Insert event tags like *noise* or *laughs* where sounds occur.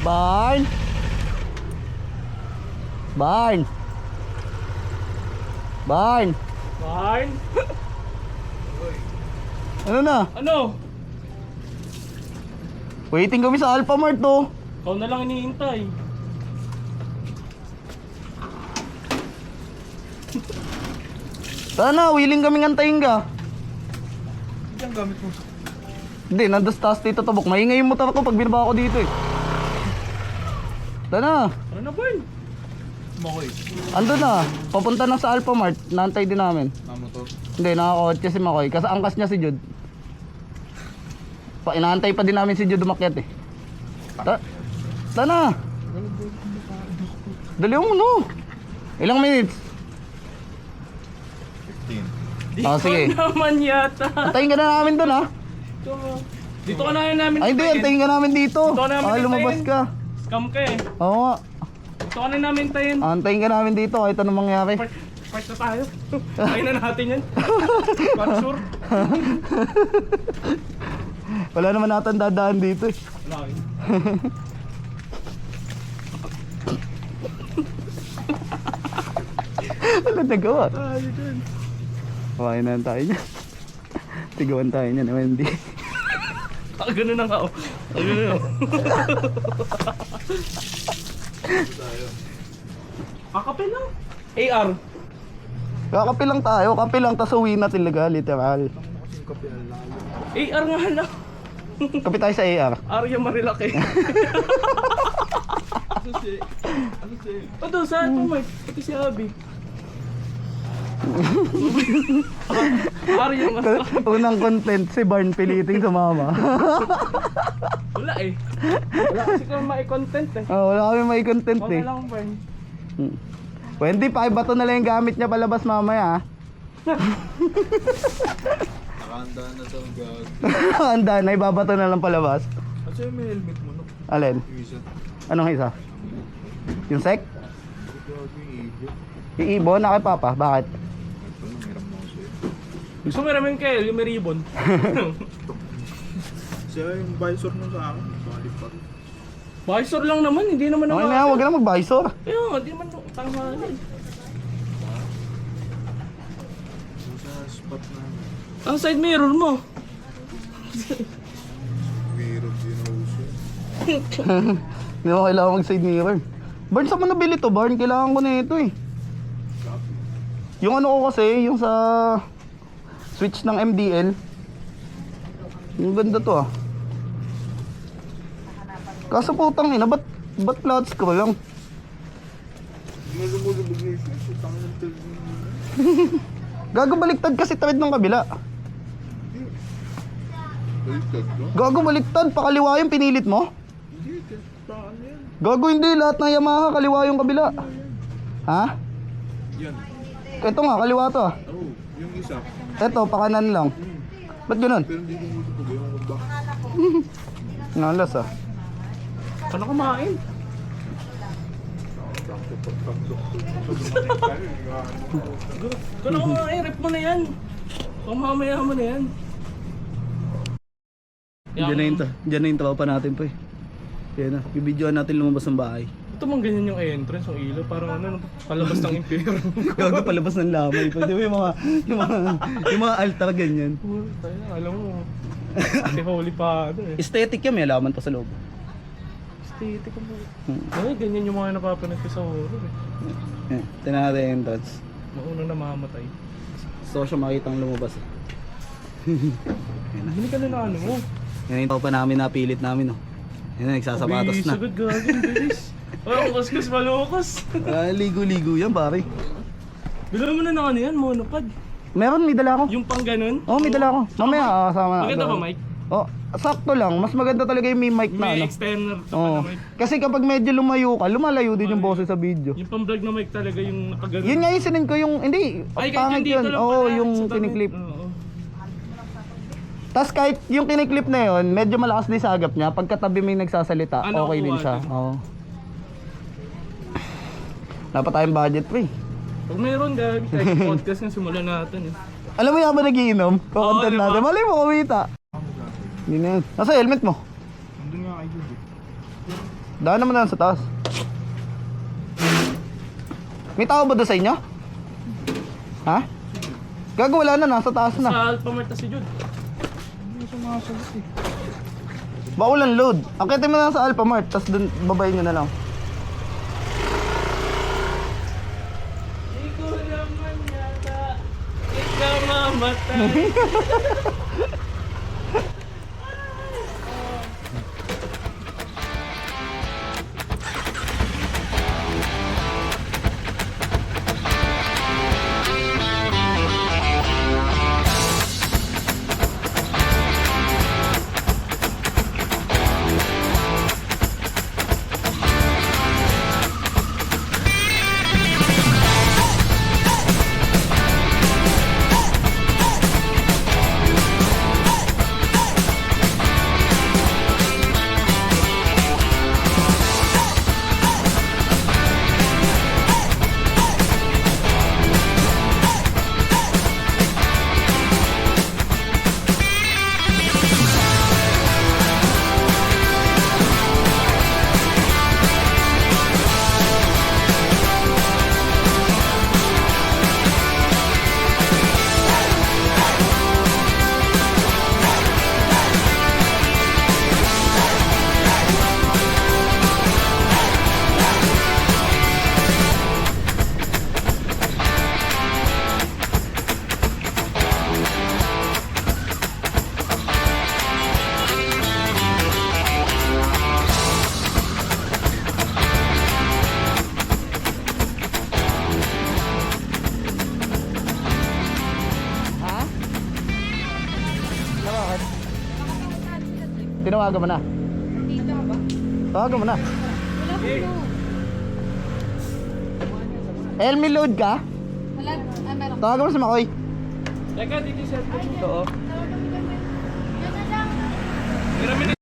Barn! Barn! Barn! Barn? Ano na? Ano? Waiting kami sa Alpha Mart to. Ikaw na lang iniintay. Sana, willing kaming antayin ka. Yan gamit mo. Hindi, nandas taas dito tabok. Maingay motor ko pag binaba ako dito eh. Sana, Ano na Barn? Makoy. ando na. Papunta na sa Alpha Mart. Naantay din namin. Na motor. Hindi, nakakotse si Makoy. Kasi angkas niya si Jude. Pa, inaantay pa din namin si Jude umakyat eh. Ta Sana. Dali mo no. Ilang minutes? Di Ah, ko sige. naman yata. Antayin ka na namin doon ha. Dito, dito ka na namin. Ay hindi, tayin. antayin ka namin dito. Ito namin Baka lumabas ka. Scam ka eh. Oo. Dito ka na namin tayin. Antayin ka namin dito kahit anong mangyari. Part, part na tayo. *laughs* Tayin na natin yan. *laughs* Para sure. *laughs* Wala naman natin dadaan dito eh. Wala eh. Wala nagawa. Tayo dyan. Kumain na tayo niya. Tigawan tayo niya naman hindi. Ah, ganun na nga oh. Ah, ganun na. Ah, kape lang. AR. Kakape lang tayo, kape lang tas uwi na talaga, literal. AR nga lang. *laughs* Kape tayo sa AR. Arya Marilaki. *laughs* ano si? Ano si? O doon sa ito, Mike. Pati si Abby. Arya mas... *laughs* Unang content si Barn piliting sa mama. *laughs* Wala eh. Wala kasi kung mai-content eh. oh, wala kami may content Wala eh. lang, Bern. Hmm. Wendy, pakibato na lang yung gamit niya palabas mamaya. ah. Nakahanda na daw gag. Handa na, *laughs* ibabato na lang palabas. Kasi may helmet mo no? Alin? Yung isa. Anong isa? Yung sec? Ito yung ibo. Yung ibon. Bakit? Ito, namiram mo ako sa'yo. Gusto mo ramen kayo, yung may ribbon. *laughs* Siya yung visor mo sa akin. Solid pa rin. Visor lang naman, hindi naman Okay naman. na, huwag ka na mag-visor. Kaya nga, di naman tama na sa spot na Ang side mirror mo. mirror ginuso. Hindi mo kailangan mag-side mirror. Barn, saan mo nabili to? Barn, kailangan ko na ito eh. Yung ano ko kasi, yung sa switch ng MDL. Yung ganda to ah. Kaso putang ina, ba't, ba't flat scroll lang? *laughs* Gago baliktad kasi thread ng kabila. Gago baliktad, pakaliwa yung pinilit mo? Gago hindi, lahat ng Yamaha kaliwa yung kabila. Ha? Yan. Ito nga, kaliwa to ah. Yung isa. Ito, pakanan lang. Ba't ganun? Pero hindi lumulubog yung. Nalas ah. Paano kumain? Kung ako nga, rep mo na yan. Kung mamaya mo na yan. Diyan na yung, diyan na yung tropa natin po eh. Yan na, bibidyoan natin lumabas ng bahay. Ito mang ganyan yung entrance, yung ilaw. Parang ano, palabas ng impero. *laughs* Gago palabas ng lamay. Pwede mo yung mga, yung mga, yung mga altar ganyan. Tayo na, alam mo. Kasi holy pa, ano eh. Aesthetic yan, may alaman pa sa loob. Aesthetic ang buhay. Hmm. Ay, ganyan yung mga napapanood ko sa horror eh. Yan, tinan natin yung entrance. Mauna na mamatay. Ko siya makitang lumabas eh. *laughs* Hindi ka na na ano mo. Yan yung tropa namin napilit namin oh. Yan na, nagsasapatos na. Sagad gagawin, bilis. *laughs* Parang kuskus malukas. Ah, ligo-ligo yan pare. Bilala mo na ng ano yan, monopod. Meron, may dala ako. Yung pang ganun. Oh, may dala ako. Mamaya, ah, kasama Maganda ba, Mike? Oh, sakto lang. Mas maganda talaga yung may mic na May ano. extender to Oo. pa na. Kasi kapag medyo lumayo ka, lumalayo din yung boses sa video. Yung pang vlog na mic talaga yung nakaganon. Yun nga yung sinin ko yung, hindi, Ay, kahit pangit dito yun. lang Oo, pala, yung tabi. kiniklip. Oo. Tapos kahit yung kiniklip na yun, medyo malakas din sa agap niya. Pagkatabi may nagsasalita, Ano, okay din kuha siya. Oo. Dapat tayong budget pre. Pag mayroon, gagi, kahit *laughs* podcast nga simulan natin eh. Alam mo yung habang nagiinom, kukontent Oo, diba? natin. Malay mo, kumita. Hindi na yun. Nasa helmet mo. Nandun nga kay Jude. eh. Daan naman na lang sa taas. May tao ba doon sa inyo? Ha? Gago, wala na. Nasa taas na. Sa Alphamart na si Jude. Baka walang load. Akitin mo na sa Alphamart, tapos dun babayin nyo na lang. Ikaw naman yata. Ikaw mamatay. Tinawagan mo na. Dito ba? Tawagan mo na. Wala ko load. Elmi load ka? Wala, ah, meron. Tawagan mo si Makoy. Teka, dito yung cellphone mo. Tawagan mo kami. Yan na lang. Pero